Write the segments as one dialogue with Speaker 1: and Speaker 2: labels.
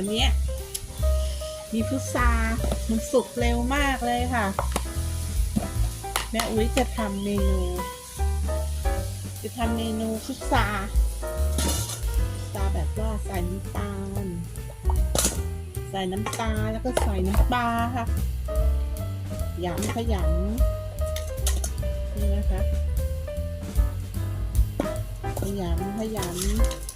Speaker 1: วันนี้มีพุทรามันสุกเร็วมากเลยค่ะ แม่อุ้ยจะทำเมนู จะทำเมนูพุทราพุทราแบบว่าใส่น้ำตาล ใส่น้ำตาลแล้วก็ใส่น้ำปลาค่ะยำขยำนี่นะคะขยำขยำ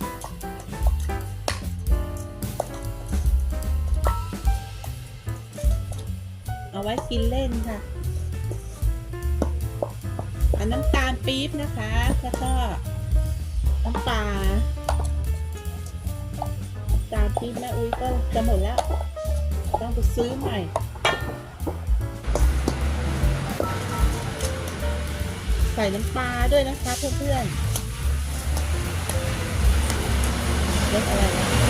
Speaker 1: ไว้กินเล่นค่ะอันน้ำตาลปี๊บนะคะ แล้วก็น้ำปลาตาลปี๊บแม่อุ้ยก็จะหมดแล้ว ต้องไปซื้อใหม่ใส่น้ำปลาด้วยนะคะเพื่อนๆรสอะไรนะ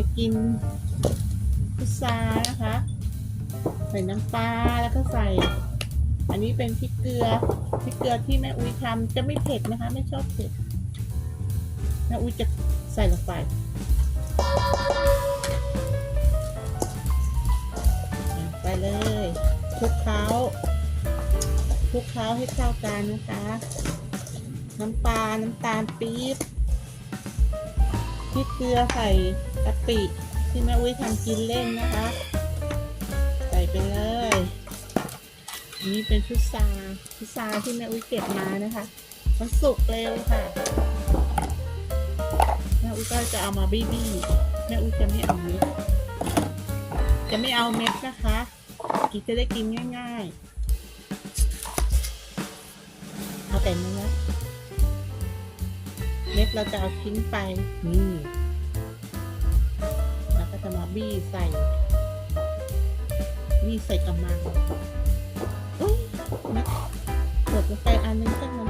Speaker 1: จะกินพิซซ่านะคะ ใส่น้ำปลาแล้วก็ใส่ อันนี้เป็นพริกเกลือพริกเกลือที่แม่อุ้ยทำจะไม่เผ็ดนะคะ ไม่ชอบเผ็ดแม่อุ้ยจะใส่ลงไปไปเลยคลุกเคล้าคลุกเคล้าให้เข้ากันนะคะ น้ำปลาน้ำตาลปี๊บพริกเกลือใส่ ปิที่แม่อุ้ยทำกินเล่นนะคะ ใส่ไปเลยนนี้เป็นพุทราพุทราที่แม่อุ้ยเก็บมานะคะ มันสุกเร็วค่ะแม่อุ้ยก็จะเอามาบี้บี้แม่อุ้ยจะไม่เอาเม็ดจะไม่เอาเม็ดนะคะกินจะได้กินง่าย ๆ เอาแต่เนื้อเม็ดเราจะเอาทิ้งไปนี่ บี้ใส่บี้ใส่กระมังอุ๊ยนะกดลงไปอันนึงก็มัน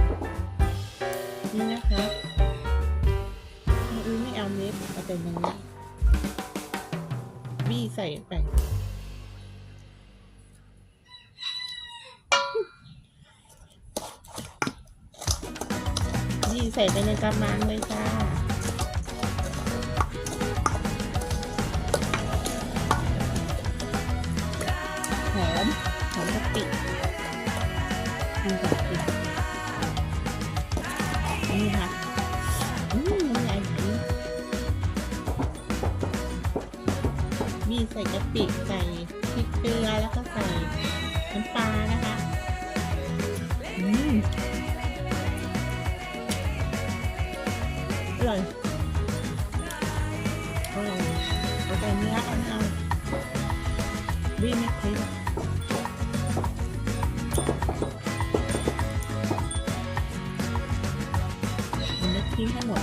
Speaker 1: นี่นะคะม่อุ้ยไม่เอาเม็ดเอาแต่อย่างนี้บี้ใส่ไปบี้ใส่ไปในกระมังเลยจ้า มีใส่กะปิใส่พริกเกลือแล้วก็ใส่น้ำปลานะคะอืมอร่อยอร่อยเอาแต่เนื้อเอาเอาวิ่งไม่ทิ้งมันจะทิ้งให้หมด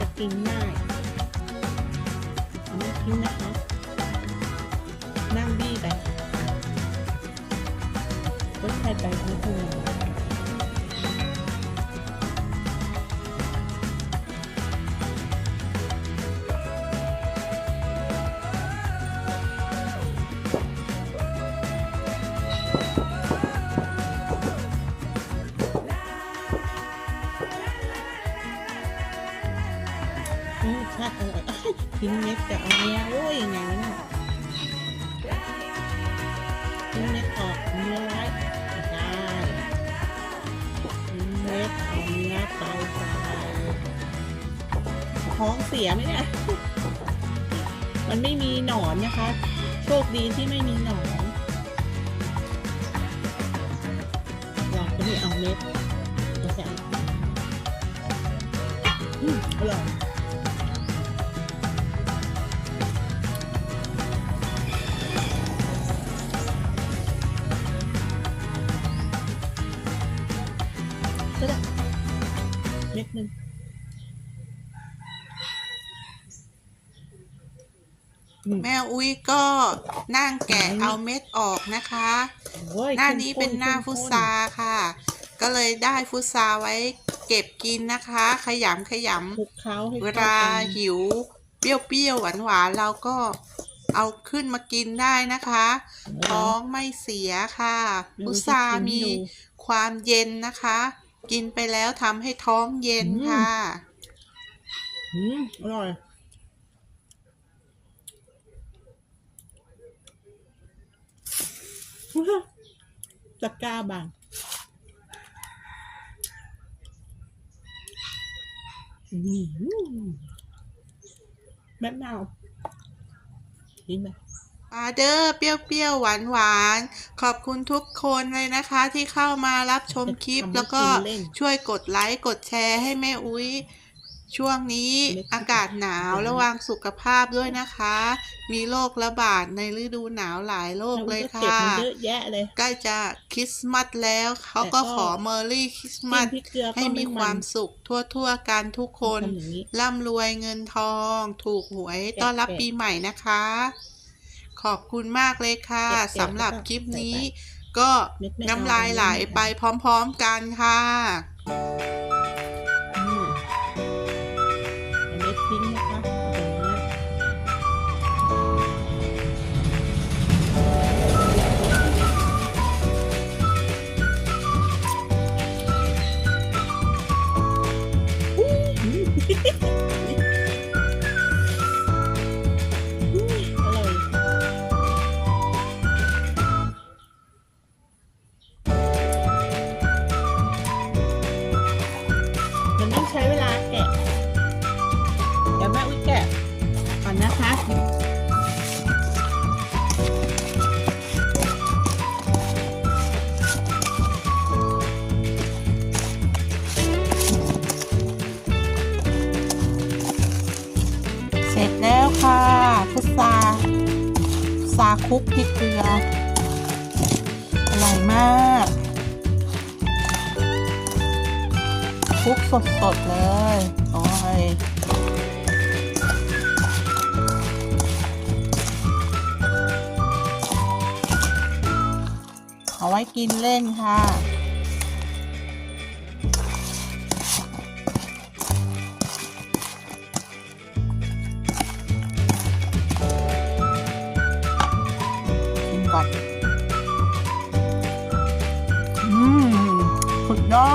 Speaker 1: จะกินง่าย ขึ้นนะคะ นั่งบี้ไปรถไฟไปนิดนึ ติอร่อยอ้ายทิ้งเม็ดจะเอาเนี้ยโอ้ยยังไงเนี่ยทิ้งเม็ดออกเนื้อไว้ได้ทิ้งเม็ดเอาเนื้อไปใส่ท้องเสียไหมเนี่ย มันไม่มีหนอนนะคะ โชคดีที่ไม่มีหนอนเราก็ไม่เอาเม็ดเราจะเอาอืมอร่อย
Speaker 2: แม่อุ้ยก็นั่งแกะเอาเม็ดออกนะคะ
Speaker 1: โอ้ย
Speaker 2: หน้านี้เป็นหน้าฟุตซาค่ะ ก็เลยได้ฟุตซาไว้เก็บกินนะคะ ขยำขย
Speaker 1: คลุกเคล้าให้ำ
Speaker 2: เว
Speaker 1: ข้
Speaker 2: ลา
Speaker 1: กัน
Speaker 2: หิว เปรี้ยวๆหวานๆเราก็เอาขึ้นมากินได้นะคะ ท้องไม่เสียค่ะพุทรามีความเย็นนะคะ กินไปแล้วทำให้ท้องเย็นค่ะ
Speaker 1: อืมอร่อย ตะกร้าบางอืมแม่นาวกินไหม
Speaker 2: ปาเดอร์เปรี้ยวๆหวานๆขอบคุณทุกคนเลยนะคะ ที่เข้ามารับชมคลิป
Speaker 1: ทำให้
Speaker 2: แล้วก็
Speaker 1: กินเล่น
Speaker 2: ช่วยกดไลค์ กดแชร์ให้แม่อุ้ย ช่วงนี้
Speaker 1: เล็ก
Speaker 2: อากาศหนาว
Speaker 1: เล็ก
Speaker 2: ระวังสุขภาพด้วยนะคะ มีโรคระบาดในฤดูหนาวหลายโรคเลย
Speaker 1: ราก็เก็บ
Speaker 2: ค่ะ
Speaker 1: มาเยอะแยะเลย
Speaker 2: ใกล้จะคริสต์มาสแล้วเขาก็ขอเมอร์รี่คริสต์มาส
Speaker 1: กินพริกเกลือก็
Speaker 2: ให้มีความสุขทั่วๆกันทุกคน
Speaker 1: ทำอย่างนี้
Speaker 2: ร่ำรวยเงินทอง ถูกหวย
Speaker 1: แกะ
Speaker 2: ต้อนรับ
Speaker 1: แกะ
Speaker 2: ปีใหม่นะคะ ขอบคุณมากเลยค่ะ
Speaker 1: แกะแกะ
Speaker 2: สำหรับ
Speaker 1: แล้วก็
Speaker 2: คลิปนี้
Speaker 1: ใส่
Speaker 2: ก็
Speaker 1: เม็ดไม่เอา
Speaker 2: น้ำลายไหล
Speaker 1: เม็ดไม่เอา
Speaker 2: ไปพร้อมๆกันค่ะ
Speaker 1: คลุก
Speaker 2: พริกเกลือ อร่อยมากคลุกสดๆเลยโอ้ยเอาไว้กินเล่นค่ะ ก่